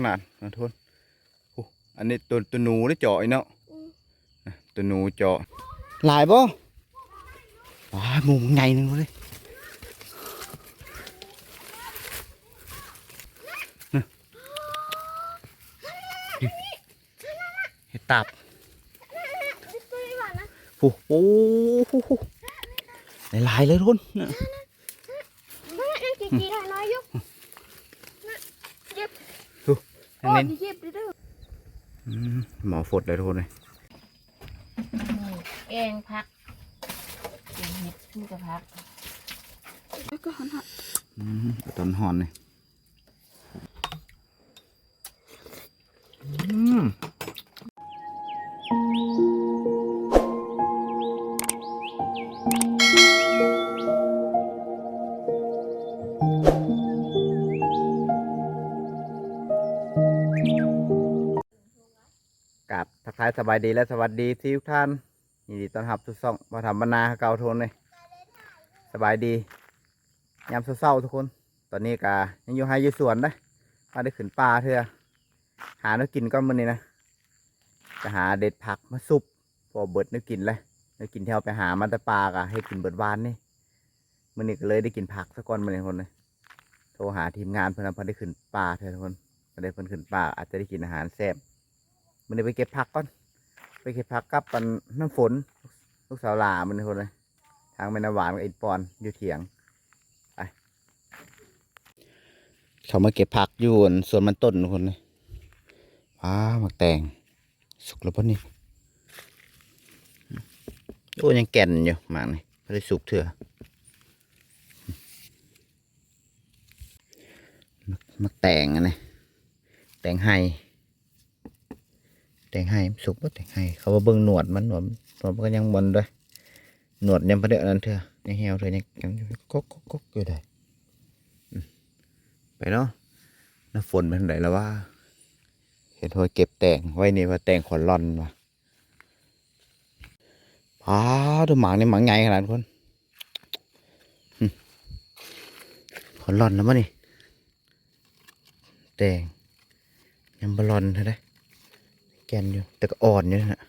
ขนาดนะทุนโอ้อันนี้ตัวตัวหนูได้เจาะไอ้เนาะอะตัวหนูเจาะหลายบ่ว้ามุมไงนึงเลยน่ะเห็ดตับตัวนี้หวานนะโอ้โหหลายๆเลยทุนน่ะไม่ยังกี่กี่น้อยอยู่ อัน โอ้นี้ยเย็บดื้ออืมหมอฝดเลยทุกคนเลยแกงพักแกงเห็ดขึ้นกับพักแล้วก็หันหันอืมต้นหอนเลย สบายดีและสวัสดีทุกท่านยินดีต้อนรับทุกซ่องมาทำบรรณาเก่าทนเลยสบายดียามเศร้าๆทุกคน ตอนนี้กายังอยู่ให้อยู่สวนได้มาได้ขึ้นป่าเถอะหาเนื้อกินก้อนมันนี่นะจะหาเด็ดผักมาซุปพอเบิดเนื้อกินเลยเนื้อกินที่าไปหามาแต่ปลากะให้กินเบิดวานนี่มันนี่ก็เลยได้กินผักสักก้อนมันนี่คนเลยโทรหาทีมงานเพื่อนพอได้ขึ้นป่าเถอะทุกคนพอได้เพิ่นขึ้นป่าอาจจะได้กินอาหารแซ่บมันนี่ไปเก็บผักก่อน เก็บผักกับปันน้ำฝน ลูกสาวหลามันคนเลยทางแม่น้ำหวานกับอินปอนอยู่เถียงไปเขามาเก็บผักอยู่ส่วนมันต้นคนเลยว้าหมักแตงสุกแล้วปะนี่โอ้ยังแก่นอยู่หมากนี่ไม่ได้สุกเถอะมักมักแตงอันนี้แตงไห้ แต่งไห้สุกปะแต่งไห้เขาว่าเบิ่งหนวดมันหนวดหนวดมันก็ยังบนด้วยหนวดยังประเดี๋ยวนั้นเถอะยังเหี่ยวเถอะยังยังก๊กก๊กก๊กอยู่ได้ไปเนาะน้ำฝนเป็นไหนแล้วว่า เห็นหัวเก็บแต่งไว้นี่ว่าแต่งขอนร่อนว่ะป้าดูหมางนี่หมางไงขนาดคนขอนร่อนแล้วมั้งนี่แต่งยังบอลอนเท่าได แกนอยู่ แต่ก็อ่อนอยู่นะ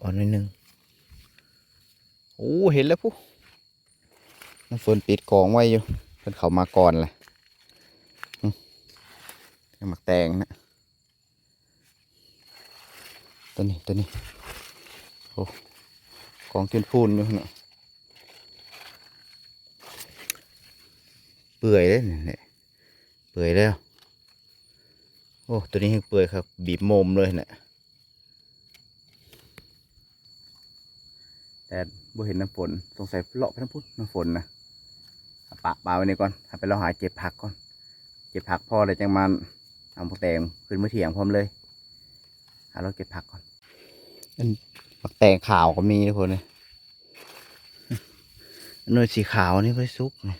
อ่อนนิดนึงโอ้เห็นแล้วปุ๊น้ำฝนปิดกองไว้อยู่เพิ่นเขามาก่อนแหละหมักแตงนะตัวนี้ตัวนี้โอ้กองเทียนพูนอยู่เนะเปื่อยเลยเนี่ยเปื่อยแล้ว โอ้ตัวนี้ยังเปื่อยครับ บีบโมมเลยเนี่ยแต่บ่เห็นน้ำฝนสงสัยเลาะไปน้ำพุน้ำฝนนะเอาปะปลาไว้นี่ก่อนไปเราหาเก็บผักก่อนเก็บผักพอเลยจังมันเอาผักแตงขึ้นมาเถียงพร้อมเลยหาเราเก็บผักก่อนอันผักแตงขาวก็มีทุกคนเลยอันนู้นสีขาวนี่ก็ซุกนี่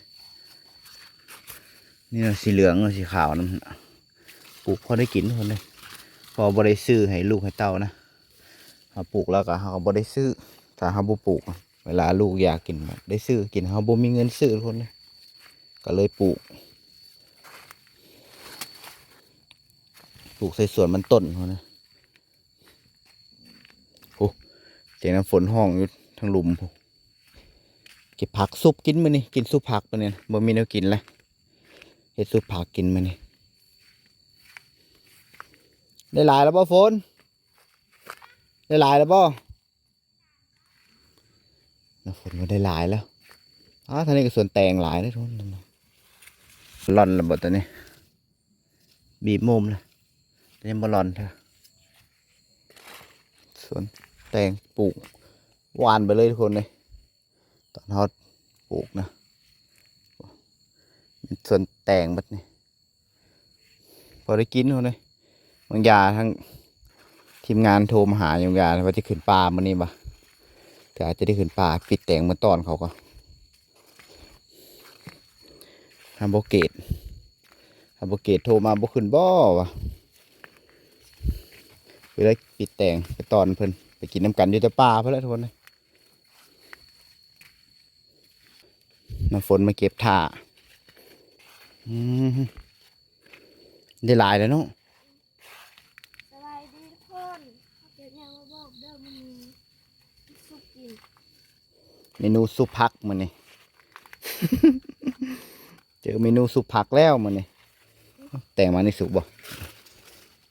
นี่สีเหลืองกับสีขาวนั่น ปลูกพอได้กินคนเลยพอบได้ซื้อให้ลูกให้เต้านะเขาปลูกแล้วก็เขาบได้ซื้อถ้าเขาบ่ปลูก เวลาลูกอยากกินได้ซื้อกินเขาบ่มีเงินซื้อคนเลยก็เลยปลูก ปลูกใส่สวนมันต้นเขานะโอ้เสียงน้ำฝนห้องอยู่ทางหลุมเก็บผักซุปกินมานี่กินซุปผักมาเนี่ยบ่มีแนวกินเลยเฮ็ดซุปผักกินมานี่ ได้หลายแล้วป่ฝนได้หลายแล้วป่น้ำฝนก็ได้หลายแล้วอ้าท่านี้ก็ส่วนแตงหลายเลยทุกคนร่อนระเบิดตัวนี้ บีบมุมเลยแต่ยังบอลอนเถอะสวนแตงปลูกหวานไปเลยทุกคนเลยตอนฮอดปลูกนะสวนแตงบัดนี่พอได้กินทุกคนเลย บางยาทั้งทีมงานโทรมาหาอย่างยาว่าจะขึ้นปลามันนี่ปะแต่อาจจะได้ขึ้นปลาปิดแต่งมาตอนเขาก็ทำโบเกตทำโบเกตโทรมาบ่ขึ้นบ่วะไปได้ปิดแต่งไปตอนเพิ่นไปกินน้ำกันอยู่แต่ป่าเพื่อนละทุกคนเลยน้ำฝนมาเก็บถ่าอืมได้หลายแล้วเนาะ สบายดีทุกคนเดี๋ยวยังมาบอกเด้อมันมีสุกิน เมนูซุปผักมื้อนี้เจอเมนูซุปผักแล้วมื้อนี้แต่งมาในสุกบ่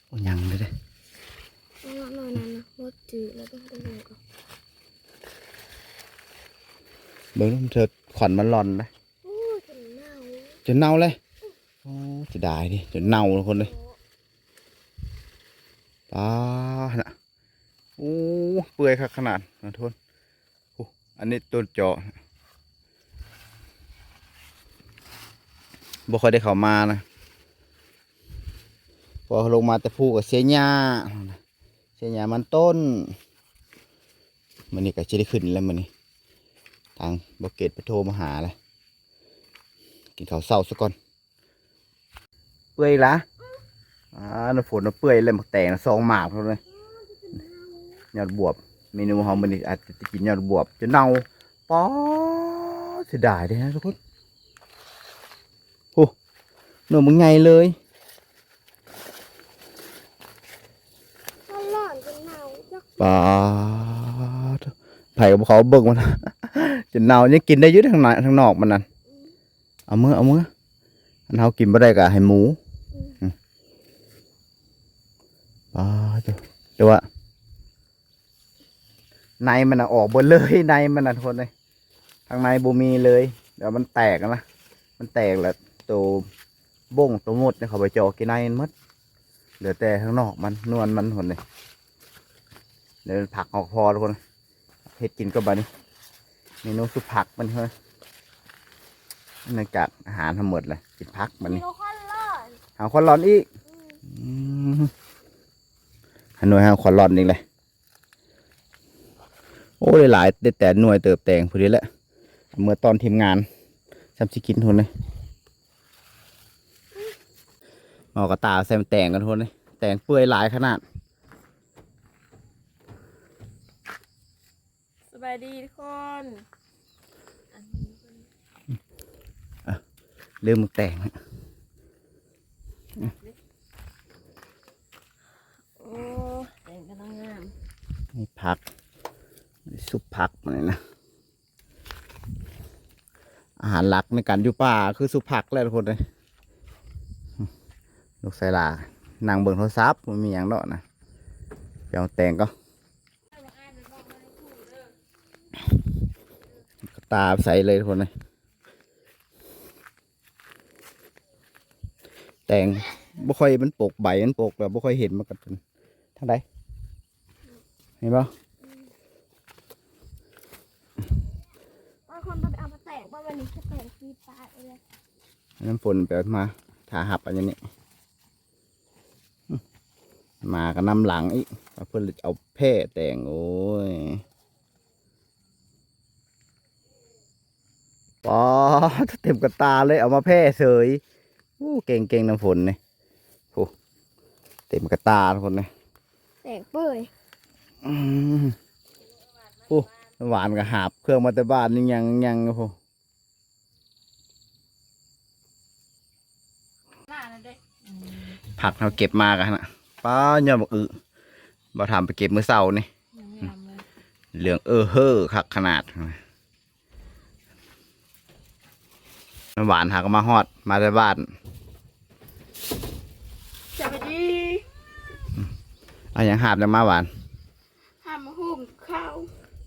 โอ้ยังเลยเด้เอาหน่อยนั่นนะมดจืดแล้วต้องไปดูก่อนเบิ่งมันเถิดขวัญมันหล่อนนะโอ้ยจนเน่าจนเน่าเลยโอ้จะได้ดิจนเน่าทุกคนเลยโอ้ป้าน่ะโอ้เปื่อยคักขนาดนะทุกคนโอันนี้ต้นเจาะบ่ค่อยได้เข้ามานะ พอลงมาแต่พูกับเสียหญ้าเสียหญ้ามันต้นมันนี่ก็จะได้ขึ้นแล้วมันนี่ทางบกเกตไปโทรมาหาเลยกินข้าวเศร้าซะก่อน เปื่อยละอ่าน้ำฝนน้ำเปื่อยเลยหมักแตงน่ะสองหมากเท่าเลยยอดบวบ เมนูของมันนี่อาจจะกินยอดบวบจะเน่าป๊อเสียดายเลยนะทุกคนโอ้หนูมึงไงเลยถ้าหล่อนจนเน่าจักป๊าดไผ่กับเขาเบิกมันจะเน่ายังกินได้อยืดทางในทางนอกมันนั่นเอามือเอามืออันเขากินไม่ได้ก็ให้หมูอืมป๊าดจ้ะแต่ว่า ในมันน่ะออกหมดเลยในมันน่ะทุกคนเลยทางในบูมีเลยเดี๋ยวมันแตกนะมันแตกแล้วตัวบ้งตัวมดเนี่ยเขาไปเจาะกินในมันหมดเหลือแต่ข้างนอกมันนวลมันหมดเลยเดี๋ยวผักออกพอทุกคนเห็ดกินก็บานี้เมนูสุปผักมันเฮ้ยเนื่องจากอาหารทั้งหมดเลยกินผักมันมีนี่โลคอนหล่อนหาควันร้อนอีกอืมหาหน่วยหาควันร้อนอีกเลย โอ้ได้หลายได้แต่หน่วยเติบแตงพอดีแหละเมื่อตอนทีมงานซ้ำสิกินทุนเลยเอากระตาใส่แตงกันทุนเลยแตงเปื่อยหลายขนาดสบายดีทุกคนลืมแตงโอ้แต่งกำลังงามนี่ผัก นี่ซุปผักมันนี่นะ อาหารหลักในการอยู่ป่าคือซุปผักแหล้วทุกคนเลยลูกไซลานางเบิ่งโทรศัพท์มันมีอย่างเนาะนะไปเอาแตงก็ตาใสเลยทุกคนเลยแตงบ่ค่อยมันปกใบมันปกแบบบ่ค่อยเห็นมันกันทางใดเห็นปะ บางคนมันไปเอามาแตก ว่าวันนี้จะแตกฟีปลาเลยน้ำฝนไปเอามาถาหับอันนี้อื้อมาก็นำหลังอีกเอาเพื่อเอาแพร่แต่งโอ้ยปอดเต็มกระตาเลยเอามาแพร่เสยอู้เก่งเก่งน้ำฝนนี่โอ้เต็มกระตาทุกคนเลยแตกเปื่อยอืมโอ้หวานกับหาบเครื่องมาแต่บ้านนี่ยังยังโอ้โห มาแล้วเด้อืม ผักเราเก็บมากันนะป้ายอดบักอึบ่ทำไปเก็บมื้อเช้านี่ยังงามเลยเหลืองเออเฮ้อคักขนาดมันหวานหากมาฮอดมาได้บ้านสวัสดีเอาอย่างหาบแล้วมาหวานทำหุ่มข้าว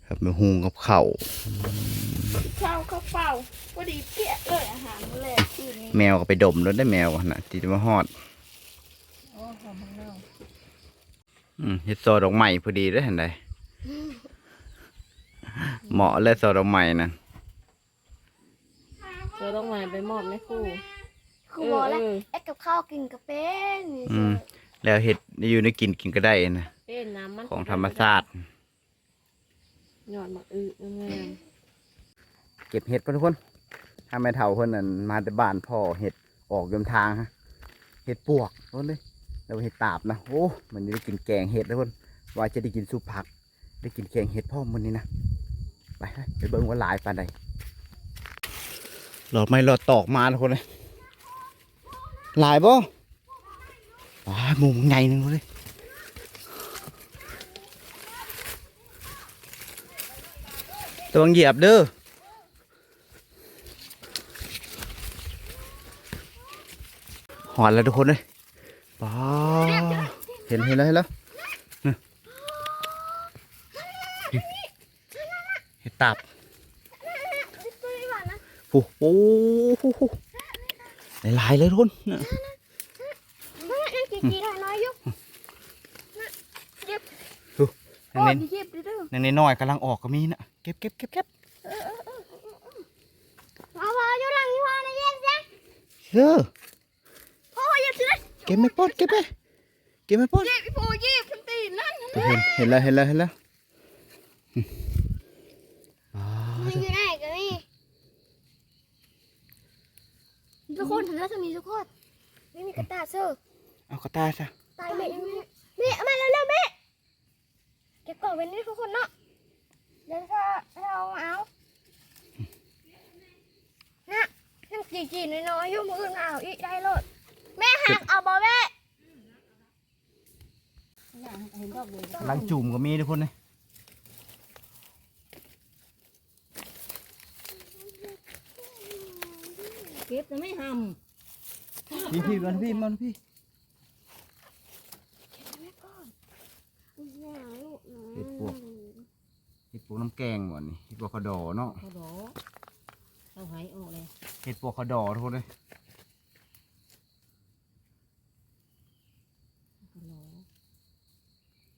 ครับมือหุงกับข้าวข้าวข้าวเปล่าพอดีเปี้ยเลยอาหารแรกคืนนี้แมวก็ไปดมแล้วได้แมวกันนะที่จะมาฮอด โอ้หอมมากเนาะ อืม เฮ็ดซอดอกไม้พอดีได้เห็นไดเหมาะเลยซอดอกไม้นั่นเจอต้องมาไปมอบแม่ครู่ครูบอกแล้วเออไอ้กับข้าวกินกับเป็นนี่อืมแล้วเฮ็ดอยู่ในกินกินก็ได้นะเป็นน้ำมันของธรรมชาติหยอดหมักอึงามเก็บเห็ดเพื่อนทุกคนถ้าไม่เท่าเพื่อนนั่นมาแต่บ้านพ่อเห็ดออกยมทางฮะเห็ดปวกทุกคนเลย แล้วเห็ดตาบนะโอ้มันได้กินแกงเห็ดทุกคนว่าจะได้กินซุปผัก ได้กินแกงเห็ดพ่อมันนี่นะไปไปเบิ่งว่าหลายปานใดหลอดไม่หลอดตอกมาทุกคนเลยหลายบ่ว้ายหมุมใหญ่หนึงเลยระวังเหยียบเด้อหอนแล้วทุกคนเลย ป้าเห็นเห็นแล้วเห็นแล้วนี่เห็ดตับตัวนี้หวานนะโอ้โหหลายๆเลยทุกคนน่ะนั่นยังจีจีหน่อยน้อยอยู่นะเย็บดูโอ้นั่ยนเย็บดื้อๆนั่นน้อยๆกำลังออกก็มีนะเก็บเก็บเก็บเก็บมาว่าอยู่หลังนี่ว่านะเย็บจ้ะเด้อโอ้ย เย็บสิเก็บไม่ปอดเก็บไปเก็บไม่ปอดเย็บพี่โพเย็บทันตีนั่นเห็นเห็นแล้วเห็นแล้วเห็นแล้วอ๋อมันอยู่ไหนกันนี่ทุกคนทำแล้วทำนี้ทุกคนไม่มีกระตาเซอร์เอากระตายซะตายเมะเมะมาเร็วๆเมะเก็บกล่องไว้นี่ทุกคนเนาะเดี๋ยวถ้าถ้าเอามาเอานะยังจีจีน้อยๆอยู่มืออื่นเอาอีกได้เลยแม่ หักเอาบ่แม่เห็นดอกเลยกำลังจุ่มก็มีทุกคนเลยเก็บจะไม่หพี่พี่มันพี่มันพี่เห็ดปวกเห็ดปวกน้ำแกงว่ะนี่เห็ดปวกขดอเนาะเขดอเขาหายออกเลยเห็ดปวกขดอทุกคนเลย เขาดอ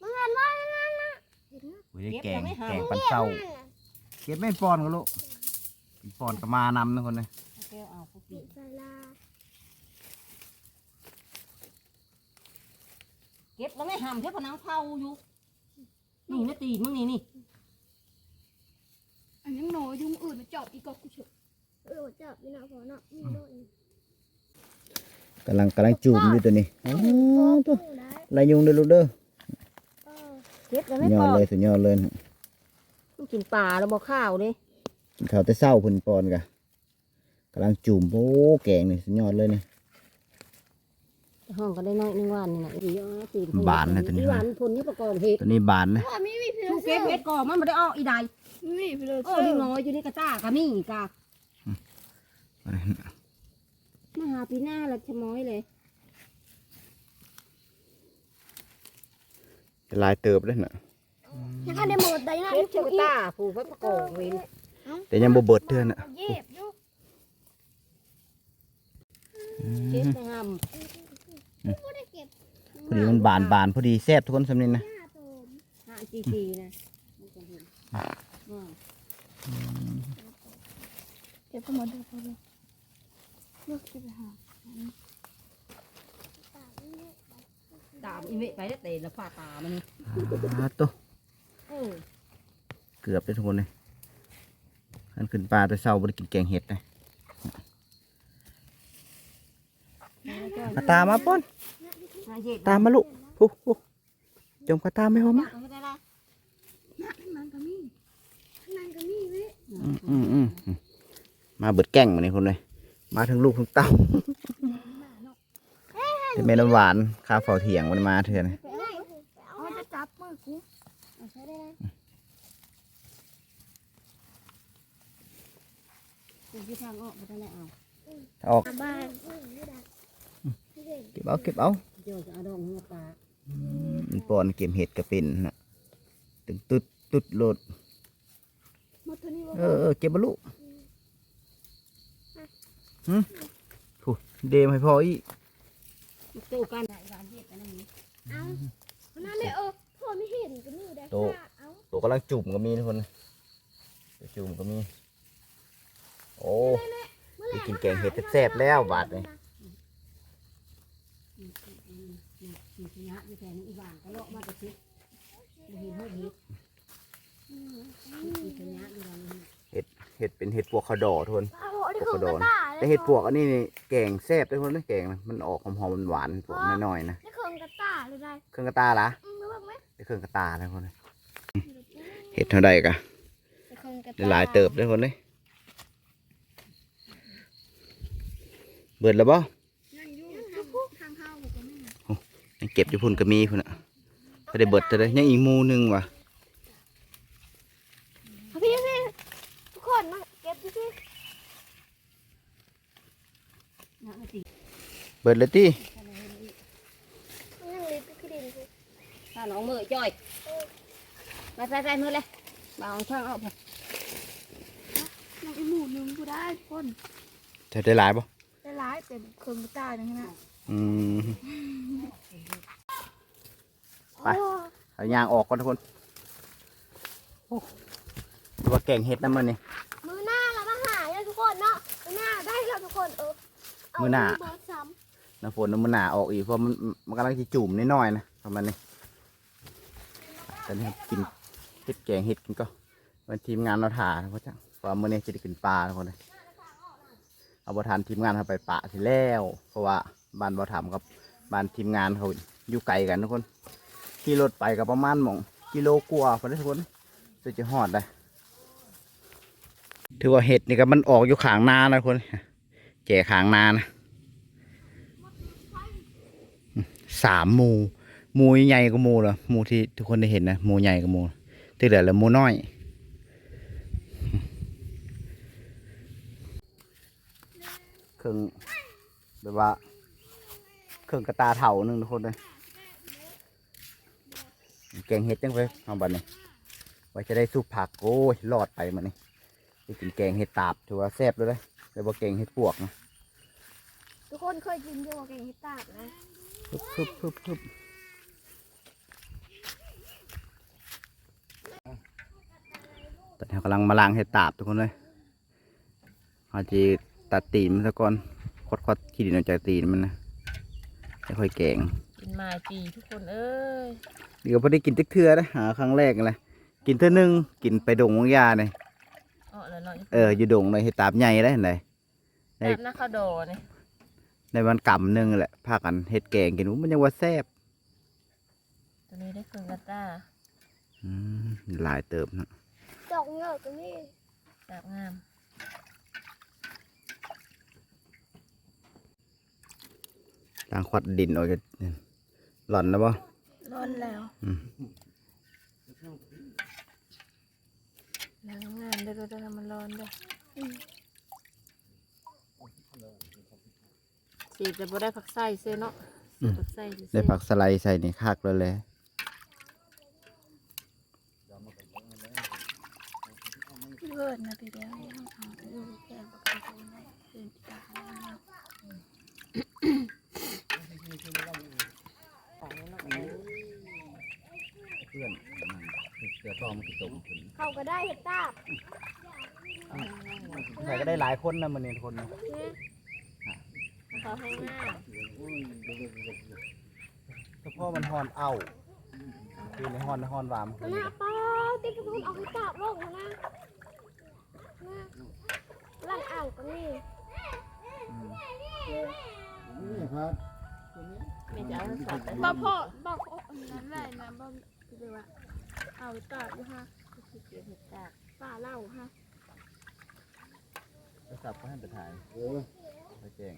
มันเห็นว่านั่นน่ะเห็นนะ โอ้ย ได้เก็บแกงจะไม่หาแกงปันเศร้าเก็บไม่ปอนก็ลูกกินปอนก็มานำทุกคนเลยแก้วเอาพวกปินี้ดเวลาเก็บแล้วไม่หำเท่าพนังเผาอยู่นี่ไม่ตีมึงนี่นี่อันยังหนอยุ่งอื่นมาจอบอีกก็กูเฉยเออจับนี่นะพอเนาะนี่โดนกำลังกำลังจุ่มอยู่ตัวนี้อ๋อตัวได้ลายยุงเด้อลูกเด้อเออ เก็บแล้วสุไม่ดยพออดเลยสุดยอดเลยมันกินปลาแล้วบอกข้าวเลยกินข้าวแต่เศร้าพุ่นปอนกะกำลังจุ่มโอ้แกงนี่สุดยอดเลยนี่ห้องก็ได้น้อยนึงวันนี่นะอีอ๋อตีบานเลยตัวนี้อีหวานพลนี่ประกอบเห็ดตัวนี้บานนะพ่อมีวิธีชูเก็บเห็ดก่อนมันไม่ได้ออกอีใดมีวิธีเลยโอ้นี่น้อยอยู่ในกระต้ากะมี่กะมาหาปีหน้าละชะม้อยเลย ลายเติบเลยน่ะยังคันได้หมดได้นะเก็บที่ชูผูกอีกต้าผูกไว้ประกอบเว้นแต่ยังบ่เบิดเทื่อน่ะเย็บอยู่เก็บในหกูได้เก็บพอดีมันบานบานพอดีแซ่บทุกคนสำนี้นะหน้าโตมำห้าจีจีนะมันจะเห็นอืมเก็บก็หมดเลยพอเลยเลือกที่ไปหา ตามอีเมะไปแล้วเตะแล้วฟาตามันนี่อ่าตัวเออเกือบได้ทุกคนเลยขันขึ้นปลาแต่เศร้าบ่ได้กินแกงเห็ดนะกระตามาป้อนหาเห็ดตามมาลูกฮู้ฮู้จมกระตาไม่พอมาเอาไม่ได้ละน่ะข้างนั้นก็มีข้างนั้นก็มีเว้ยอืมอืมอืมอืมมาเบิดแกงมานี่คนเลยมาถึงลูกถึงเต้า แต่แม่น้ำหวานข้าวเฝ้าเถียงมันมาเถื่อนไปเอาเอาจะจับมือกูเอาใช้ได้นะคุณที่ทางออกไม่ได้แล้วเอาออกบ้านเก็บเอาเก็บเอาเดี๋ยวจะเอาดอกหัวปลามันปอนเก็บเห็ดก็เป็นนะตึงตุดตุดโหมดเออเก็บมาลูกหืมถูเดมให้พออีก ตู้กันไหนร้านเห็ดอันนั้นนี่เอาคนนั้นเลยเออพ่อไม่เห็นก็มีได้เอาตัวกำลังจุ่มก็มีทุกคนตัวจุ่มก็มี โอ้ไปกินแกงเห็ดแซ่บๆแล้วบาดเลยนี่สีขยะอยู่แถวนี้อีหวานก็เลาะมาแต่ซิบ่เห็นเห็ดเห็ดสีขยะอยู่ตรงนี้เห็ดเป็นเห็ดปวกขาวดอทุกคน เอาได้คือกระต่าย แต่เห็ดปวกอันนี้นี่แกงแซ่บทุกคนเลยแกงนะมันออกหอมๆหวานๆปวกน้อยๆนะได้คือกระต่ายเลยได้เครื่องกระตาละอืมรู้บ้างไหมได้เครื่องกระตาทุกคนเลยเห็ดเท่าใดกะได้คือกระได้หลายเติบทุกคนเลยเบิดแล้วบ่นั่งอยู่ทางทางเข้าก็ไม่ ยังเก็บอยู่พุ่นก็มีพุ่นอะพอได้เบิดแต่เลยยังอีกหมูหนึงว่ะ พี่พี่ทุกคนมาเก็บพี่พี่ นะมาตี เบิดเลยติมันยังเล็กพี่ดินพี่ถ้าน้องมือจ่อยไปไปไปมือเลยบางช่างเอาไปยังอีหมูหนึงกูได้ทุกคนจะได้หลายบ่ได้ร้ายแต่เครื่องกูตายนะฮะอืมไปโอ้เอายางออกก่อนทุกคนโอ้ดูว่าแกงเห็ดน้ำมันนี่มือหน้าเรามาหาเลยทุกคนเนาะมือหน้าได้แล้วทุกคนเออเามื้อหน้าเบิร์ดซ้ น้ำฝนมันหนาออกอีกเพราะมันมันกำลังจะจุ่มนิดหน่อยๆนะประมาณนี้ตอนนี้กินเห็ดแกงเห็ดกันก็วันทีมงานเราถ่านะเพราะจังเพราะมื่อนี้จะได้กินปลาทุกคนเลยเอาบทานทีมงานเขาไปปะสิแล้ว เพราะว่าบ้านบ่อถามกับบ้านทีมงานเขาอยู่ไกลกันทุกคนขี่รถไปกับประมาณหมองกิโลกว่าพอได้ทุกคนจะจะหอดได้ถือว่าเห็ดนี่ก็มันออกอยู่ขางนานะทุกคนแก่ขางนานะ สามหมูหมูใหญ่กว่าหมูเหรอหมูที่ทุกคนได้เห็นนะหมูใหญ่กว่าหมูที่เหลือเหลือหมูน้อยเครื่องแบบว่าเครื่องกระตาเถาหนึ่งทุกคนเลยแกงเห็ดจังไปเอาบัดนี้ไว้จะได้ซุปผักโอ้ยรอดไปมันนี่ไปกินแกงเห็ดตาบถือว่าแซ่บเลยเลยแต่ว่าแกงเห็ดปวกนะำทุกคนเคยกินด้วยแกงเห็ดตาบนะ พึบพึบพึบพึบตอนนี้กำลังมาล้างเห็ดตาบทุกคนเลยเอาจีตัดตีนมันซะก่อนคดคดขี้ดินออกจากตีนมันนะไม่ค่อยแกงกินมาจีทุกคนเอ้ยเดี๋ยวพอได้กินติ๊กเทือนะหาครั้งแรกเลยกินเทือหนึงกินไปดงวงยาเนี่ยเอาแล้วเนาะเอออยู่ดงเลยเห็ดตาบใหญ่ได้เห็นไหนแซ่บนะข้าวโดนี่ ในวันกำหนึงแหละพากันเห็ดแกงกินอู้มันยังว่าแซ่บตัวนี้ได้เครื่องกระต้าอืมหลายเติบนะดอกเงือกก็นี่แซ่บงามล้างควัดดินออกจากหล่อนแล้วป่ร้อนแล้วอืมแล้วงามเด้อเด้อเด้อมันร้อนเด้อ อสีจะบ่ได้ผักไส้เซ่เนาะสีผักไส้สิได้ผักสไลด์ใส่ในคักเลยแหละเพื่อนนะพี่เดียวให้เขาทำคือแกงปกติได้คือตาแล้วเพื่อนเสือต้อมกิจมขึ้นเขาก็ได้เห็ดตาบใส่ก็ได้หลายคนนะมันนี่คนนะ เขาให้งามเฉพาะมันฮอนเอาคือในฮอนฮอนหวามหน้าป้าติ๊กกระพุนเอาเห็ดตาบลงนะนะล่างอ่างก็นี่ไม่จะเอาทั้งสองแต่บ่พ่อบอกอันนั้นแหละนะบ่คือว่าเอาตาบอยู่ฮะเกี่ยวเห็ดตากป่าเล่าฮะโทรศัพท์ก็ให้ไปถ่าย ไปแจ้ง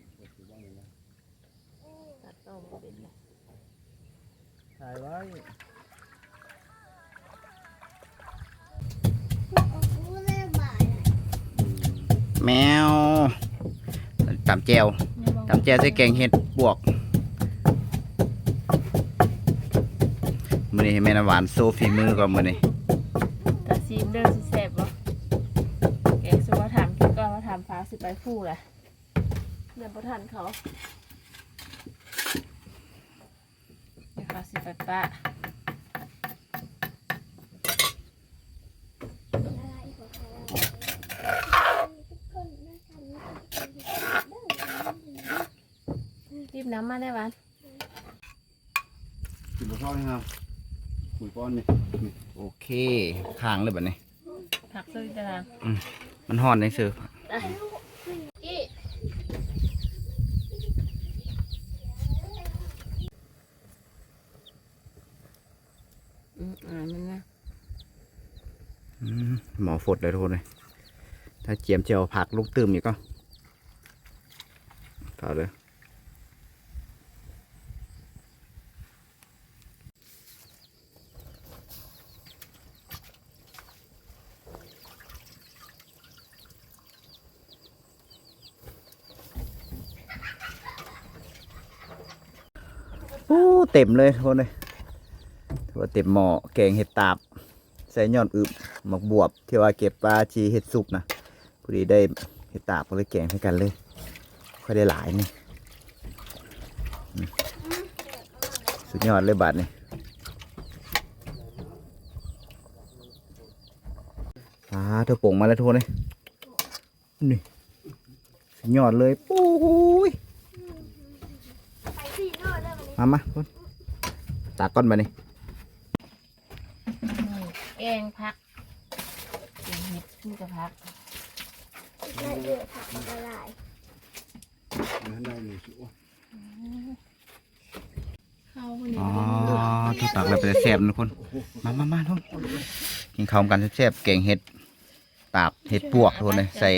ตัดต้มเป็นเลยถ่ายไว้แมวตำแจวตำแจวใส่แกงเห็ดบวกมือนี้ให้แม่น้ำหวานโซฟีมือก่อนมือนี้ตาซีมเด้อสิแซ่บบ่แกงสุมาถามกินก่อนมาถามฟ้าสิไปฟู่แหละ เดี๋ยวบ่ทันเขาเดี๋ยวฟ้าสิไปปะรีบน้ำมาได้วันกินบะเข้านี่ครับคุยก้อนนี่โอเคค้างเลยแบบนี้ผักซื้อตารางมันห่อนในซื้อกี้ ดเลยทุกคนเลยถ้าเจียมเจียวผักลูกตืมอยู่ก็ต่อเลยโอ้เต็มเลยทุกคนเลยถืว่าเต็มหม้อแกงเห็ดตาบ ใส่ยอดอึบ หมกบวบที่ว่าเก็บปลาชีเห็ดสุกนะพอดีได้เห็ดตาบก็เลยแกงให้กันเลยค่อยได้หลายนี่สุดยอดเลยบาทนี่อ่าเธอป่งมาแล้วทุกคนเลยนี่สุดยอดเลยปุ้ยมามาตากก้อนมานี่แกงพัก แกงเห็ดขึ้นกับพักได้เดือดผักมันละลายเข้าคนนี้อ๋อทุกตักแล้วไปแซ่บนะทุกคน มามามาทุกคนกินข้าวกันแซ่บๆแกงเห็ดตาบเห็ดปวกทุกคนเลยใส่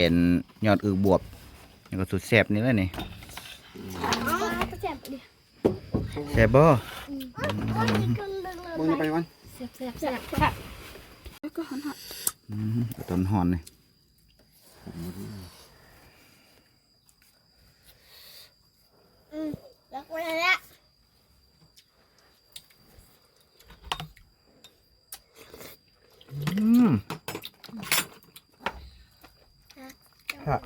ยอดอึบวบนี่ก็สุดแซ่บนี่แหละนี่อ๋อก็แจ่มดิแซ่บบ่มึงไปวันแซ่บแซ่บแซ่บแซ่บแล้วก็หอนหอน อืมต้นหอนนี่อืมแล้วก็แล้วอืมค่ะ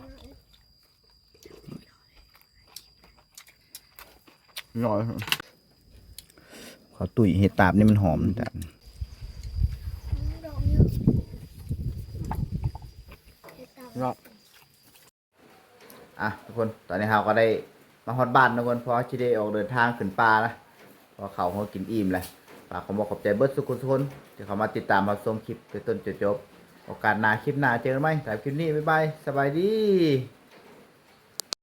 อร่อยขอตุ๋ยเห็ดตาบนี่มันหอมจัด ดอกเยอะเห็ดตาบ รอบ อะทุกคนตอนนี้เรา ก็ได้มาฮอดบ้านทุกคนเพราะที่ได้ออกเดินทางขึ้นป่านะเพอเขาเขากินอิ่มแล้วฝากขอบอกขอบใจเบิร์ดสุขุนทุกคนที่เขามาติดตามมาชมคลิปจนจนจบโอกาสหน้าคลิปหน้าเจอกันไหมแต่คลิปนี้บ๊ายบายสบายดี